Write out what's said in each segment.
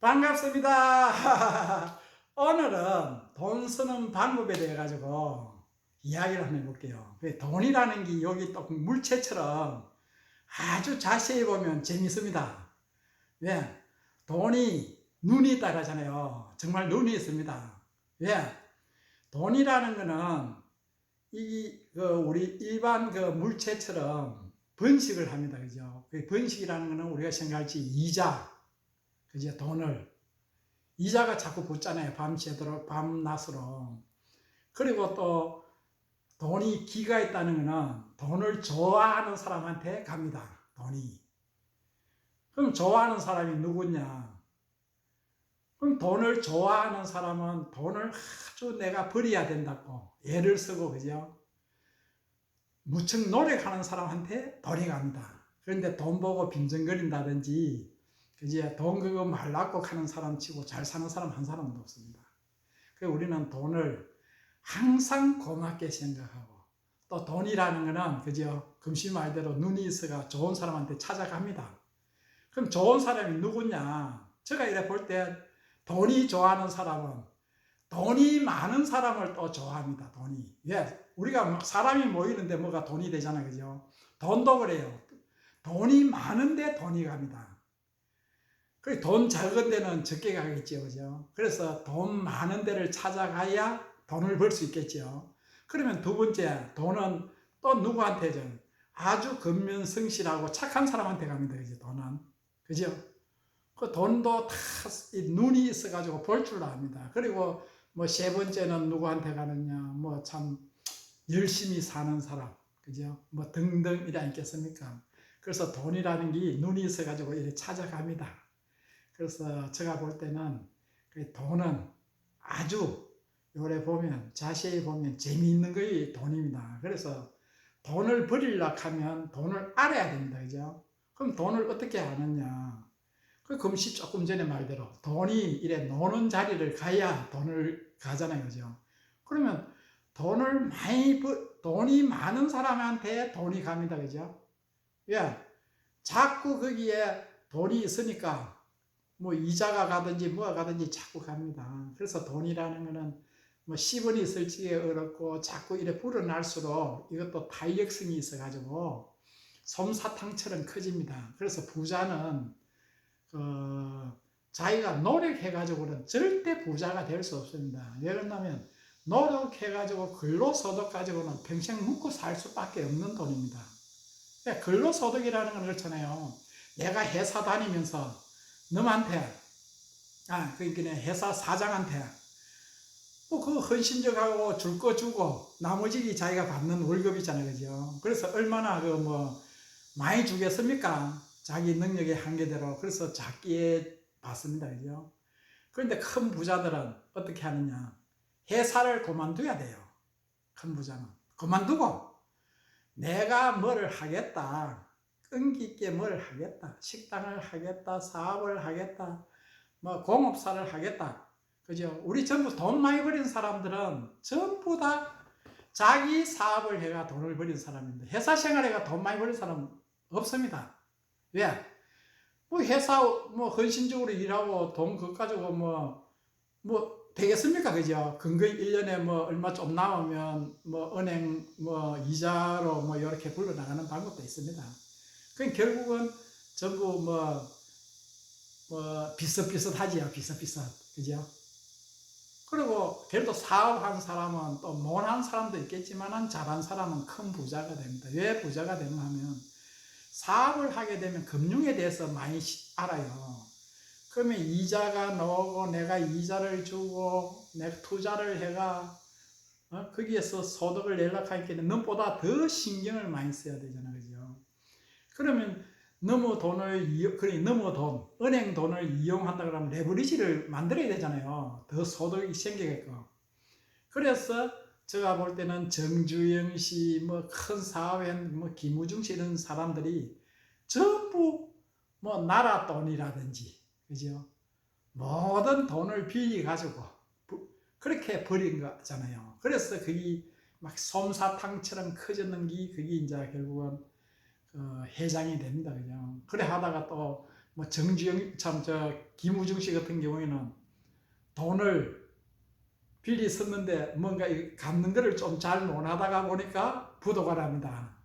반갑습니다. 오늘은 돈 쓰는 방법에 대해 가지고 이야기를 한번 해볼게요. 그 돈이라는 게 여기 또 물체처럼 아주 자세히 보면 재밌습니다. 왜? 돈이 눈이 있다 하잖아요. 정말 눈이 있습니다. 왜? 돈이라는 거는 이, 그 우리 일반 그 물체처럼 번식을 합니다. 그죠? 그 번식이라는 거는 우리가 생각할지 이자, 그죠? 돈을. 이자가 자꾸 붙잖아요. 밤새도록, 밤낮으로. 그리고 또 돈이 기가 있다는 거는 돈을 좋아하는 사람한테 갑니다. 돈이. 그럼 좋아하는 사람이 누구냐? 그럼 돈을 좋아하는 사람은 돈을 아주 내가 버려야 된다고 애를 쓰고 그죠? 무척 노력하는 사람한테 돈이 갑니다. 그런데 돈 보고 빈정거린다든지 그제 돈 그거 말랐고 하는 사람 치고 잘 사는 사람 한 사람도 없습니다. 그 우리는 돈을 항상 고맙게 생각하고 또 돈이라는 거는 그죠? 금시 말대로 눈이 있어가 좋은 사람한테 찾아갑니다. 그럼 좋은 사람이 누구냐? 제가 이래 볼 때 돈이 좋아하는 사람은 돈이 많은 사람을 또 좋아합니다. 돈이. 예. 우리가 막 사람이 모이는데 뭐가 돈이 되잖아. 그죠? 돈도 그래요. 돈이 많은데 돈이 갑니다. 그돈 적은 데는 적게 가겠죠. 그죠? 그래서 돈 많은 데를 찾아가야 돈을 벌 수 있겠죠. 그러면 두 번째, 돈은 또 누구한테 좀 아주 근면 성실하고 착한 사람한테 갑니다. 그죠? 돈은. 그죠? 그 돈도 다 눈이 있어가지고 볼 줄 압니다. 그리고 뭐 세 번째는 누구한테 가느냐, 뭐 참 열심히 사는 사람, 그죠? 뭐 등등이라 있겠습니까? 그래서 돈이라는 게 눈이 있어가지고 이렇게 찾아갑니다. 그래서 제가 볼 때는 그 돈은 아주 요래 보면 자세히 보면 재미있는 거이 돈입니다. 그래서 돈을 버리려고 하면 돈을 알아야 됩니다. 그죠? 그럼 돈을 어떻게 아느냐? 그 금시 조금 전에 말대로 돈이 이래 노는 자리를 가야 돈을 가잖아요. 그죠? 그러면 돈을 많이 벌, 돈이 많은 사람한테 돈이 갑니다. 그죠? 왜? 자꾸 거기에 돈이 있으니까 뭐 이자가 가든지 뭐가 가든지 자꾸 갑니다. 그래서 돈이라는 거는 뭐 10원이 있을지 어렵고 자꾸 이래 불어날수록 이것도 탄력성이 있어가지고 솜사탕처럼 커집니다. 그래서 부자는 그 자기가 노력해가지고는 절대 부자가 될 수 없습니다. 왜 그러냐면 노력해가지고 근로소득 가지고는 평생 묵고 살 수밖에 없는 돈입니다. 근로소득이라는 건 그렇잖아요. 내가 회사 다니면서 너한테 아 그러니까 회사 사장한테 뭐 그 헌신적하고 줄 거 주고 나머지 자기가 받는 월급이잖아요, 그죠? 그래서 얼마나 그 뭐 많이 주겠습니까? 자기 능력의 한계대로 그래서 작게 받습니다, 그죠? 그런데 큰 부자들은 어떻게 하느냐? 회사를 그만둬야 돼요. 큰 부자는 그만두고 내가 뭐를 하겠다. 끈기 있게 뭘 하겠다. 식당을 하겠다. 사업을 하겠다. 뭐 공업사를 하겠다. 그죠? 우리 전부 돈 많이 버린 사람들은 전부 다 자기 사업을 해가 돈을 버린 사람인데 회사 생활해가 돈 많이 버린 사람 없습니다. 왜? 뭐 회사 뭐 헌신적으로 일하고 돈 그거 가지고 뭐뭐 되겠습니까? 그죠? 근거에 1년에 뭐 얼마 좀 남으면 뭐 은행 뭐 이자로 뭐 이렇게 불러 나가는 방법도 있습니다. 그 결국은 전부 뭐, 뭐, 비슷비슷하지요. 비슷비슷. 그죠? 그리고 그래도 사업한 사람은 또 못한 사람도 있겠지만 잘한 사람은 큰 부자가 됩니다. 왜 부자가 되냐 하면 사업을 하게 되면 금융에 대해서 많이 알아요. 그러면 이자가 나오고 내가 이자를 주고 내가 투자를 해가 어? 거기에서 소득을 내려고 하니까 너보다 더 신경을 많이 써야 되잖아. 그죠? 그러면 너무 돈을 그래 너무 돈, 은행 돈을 이용한다 그러면 레버리지를 만들어야 되잖아요. 더 소득이 생기게끔. 그래서 제가 볼 때는 정주영 씨, 뭐 큰 사회인 뭐 김우중 씨 이런 사람들이 전부 뭐 나라 돈이라든지, 그죠? 모든 돈을 빌리 가지고 그렇게 버린 거잖아요. 그래서 그게 막 솜사탕처럼 커졌는 게 그게 이제 결국은 그 회장이 됩니다. 그죠? 그래 하다가 또 뭐 정주영 참 저 김우중 씨 같은 경우에는 돈을 빌리 썼는데 뭔가 이 갚는 거를 좀 잘 못하다가 보니까 부도가 납니다.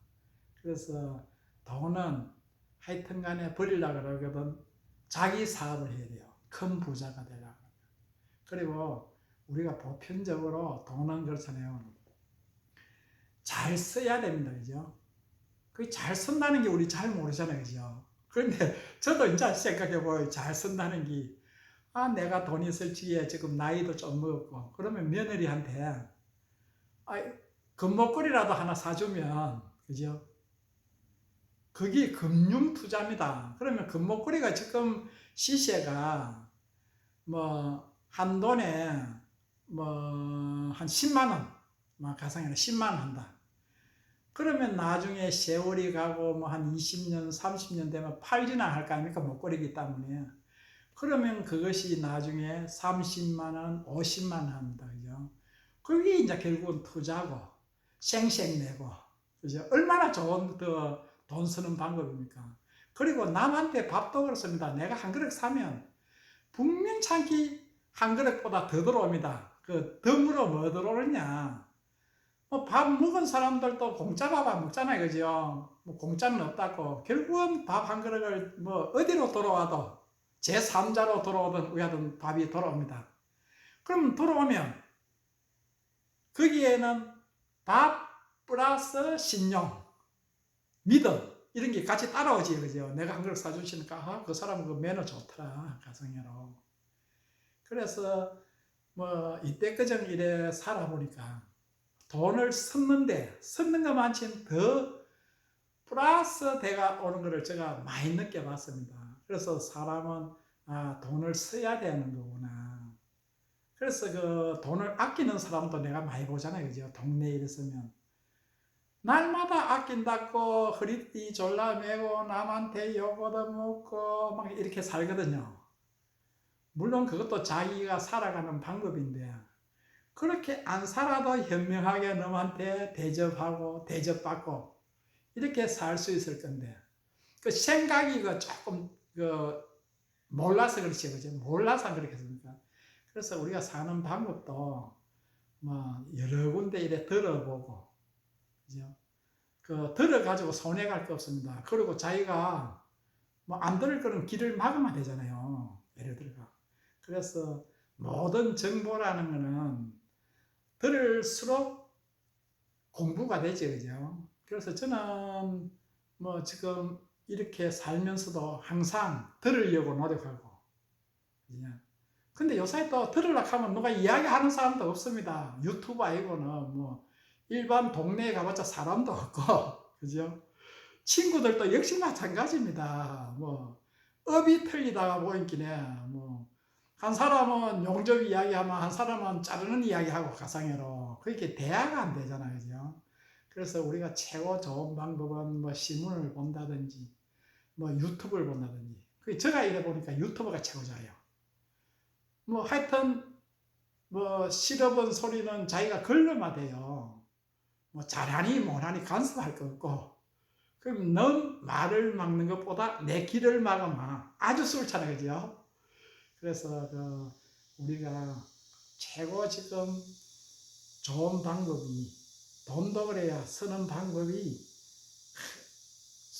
그래서 돈은 하여튼간에 버리려 그러거든 자기 사업을 해야 돼요. 큰 부자가 되려고. 그리고 우리가 보편적으로 돈은 그렇잖아요. 잘 써야 됩니다. 그죠? 그잘 쓴다는 게 우리 잘 모르잖아요. 그죠? 그런데 저도 이제 생각해보면 잘 쓴다는 게, 아, 내가 돈 있을 지에 지금 나이도 좀 먹었고, 그러면 며느리한테, 아, 금목걸이라도 하나 사주면, 그죠? 그게 금융 투자입니다. 그러면 금목걸이가 지금 시세가 뭐, 한 돈에 뭐, 한 10만원, 뭐, 가상으로 10만 원 한다. 그러면 나중에 세월이 가고 뭐 한 20년, 30년 되면 팔지나 할 거 아닙니까? 목걸이기 때문에. 그러면 그것이 나중에 30만 원, 50만 원 합니다. 그죠? 그게 이제 결국은 투자고 생생내고 그죠? 얼마나 좋은 더돈 쓰는 방법입니까? 그리고 남한테 밥도 그렇습니다. 내가 한 그릇 사면 분명찮게 한 그릇보다 더 들어옵니다. 그 덤으로 뭐 들어오느냐? 뭐밥 먹은 사람들도 공짜 밥 안 먹잖아요, 그죠? 뭐 공짜는 없다고. 결국은 밥 한 그릇을 뭐 어디로 돌아와도 제 3자로 돌아오든 위하든 밥이 돌아옵니다. 그럼 돌아오면 거기에는 밥 플러스 신용, 믿음 이런 게 같이 따라오지, 그죠? 내가 한 그릇 사주시니까 아, 그 사람 그 매너 좋더라 가성애로. 그래서 뭐 이때 그정 이래 살아보니까 돈을 썼는데 썼는 것만큼 더 플러스 대가 오는 것을 제가 많이 느껴봤습니다. 그래서 사람은 아, 돈을 써야 되는 거구나. 그래서 그 돈을 아끼는 사람도 내가 많이 보잖아요. 그죠? 동네에 있으면. 날마다 아낀다고 허리띠 졸라매고 남한테 욕 얻어먹고 막 이렇게 살거든요. 물론 그것도 자기가 살아가는 방법인데 그렇게 안 살아도 현명하게 남한테 대접하고 대접받고 이렇게 살 수 있을 건데. 그 생각이 그 조금 그 몰라서 그렇지 그죠 몰라서 그렇게 습니까? 그래서 우리가 사는 방법도 뭐 여러 군데 이래 들어보고 그죠? 그 들어가지고 손해 갈 게 없습니다. 그리고 자기가 뭐 안 들을 거는 길을 막으면 되잖아요. 예를 들어 그래서 모든 정보라는 거는 들을수록 공부가 되죠, 그죠? 그래서 저는 뭐 지금 이렇게 살면서도 항상 들으려고 노력하고? 근데 요새 또 들으려고 하면 누가 이야기하는 사람도 없습니다. 유튜브 아니고는 뭐 일반 동네에 가봤자 사람도 없고, 그죠? 친구들도 역시 마찬가지입니다. 뭐 업이 틀리다가 보니까 뭐 한 사람은 용접 이야기하면 한 사람은 자르는 이야기하고 가상으로 그렇게 대화가 안 되잖아요. 그죠? 그래서 우리가 최고 좋은 방법은 뭐 신문을 본다든지 뭐 유튜브를 본다든지 그 제가 이래 보니까 유튜브가 최고 좋아요. 뭐 하여튼 뭐 실업은 소리는 자기가 걸러마 돼요. 뭐 잘하니 못하니 간섭할 거 없고 그럼 넌 말을 막는 것보다 내 길을 막으면 아주 쏠잖아요. 그죠? 그래서 그 우리가 최고 지금 좋은 방법이 돈도 그래야 쓰는 방법이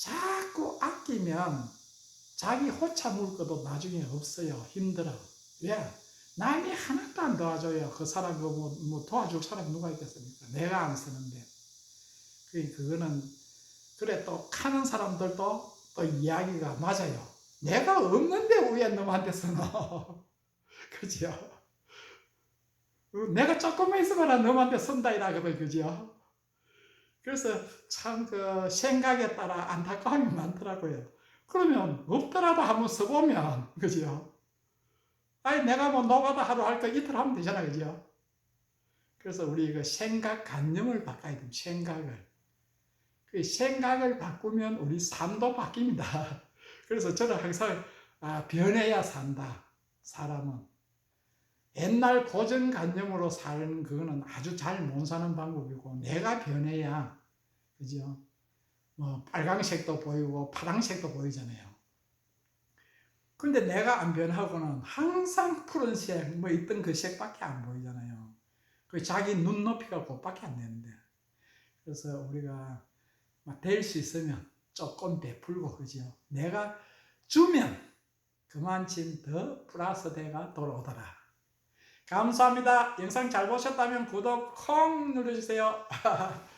자꾸 아끼면 자기 호차 물 것도 나중에 없어요. 힘들어. 왜? 남이 하나도 안 도와줘요. 그 사람 그 뭐, 뭐 도와줄 사람 누가 있겠습니까? 내가 안 쓰는데. 그 그거는 그래 또 카는 사람들도 또 이야기가 맞아요. 내가 없는데 왜 놈한테 쓰노? 그죠? 내가 조금만 있어봐라 놈한테 쓴다 이라거든 그죠? 그래서 참 그 생각에 따라 안타까움이 많더라고요. 그러면 없더라도 한번 써보면 그죠? 아니 내가 뭐 노가다 하루 할 거 이틀 하면 되잖아 그죠? 그래서 우리 그 생각 관념을 바꿔야 됩니다. 생각을. 그 생각을 바꾸면 우리 삶도 바뀝니다. 그래서 저는 항상 아, 변해야 산다. 사람은 옛날 고정관념으로 사는 그거는 아주 잘 못 사는 방법이고 내가 변해야 그죠? 뭐 빨강색도 보이고 파랑색도 보이잖아요. 근데 내가 안 변하고는 항상 푸른색 뭐 있던 그 색밖에 안 보이잖아요. 그 자기 눈높이가 그것밖에 안 되는데. 그래서 우리가 될 수 있으면 조금 베풀고 그죠. 내가 주면 그만큼 더 플러스 대가 돌아오더라. 감사합니다. 영상 잘 보셨다면 구독 콩 눌러주세요.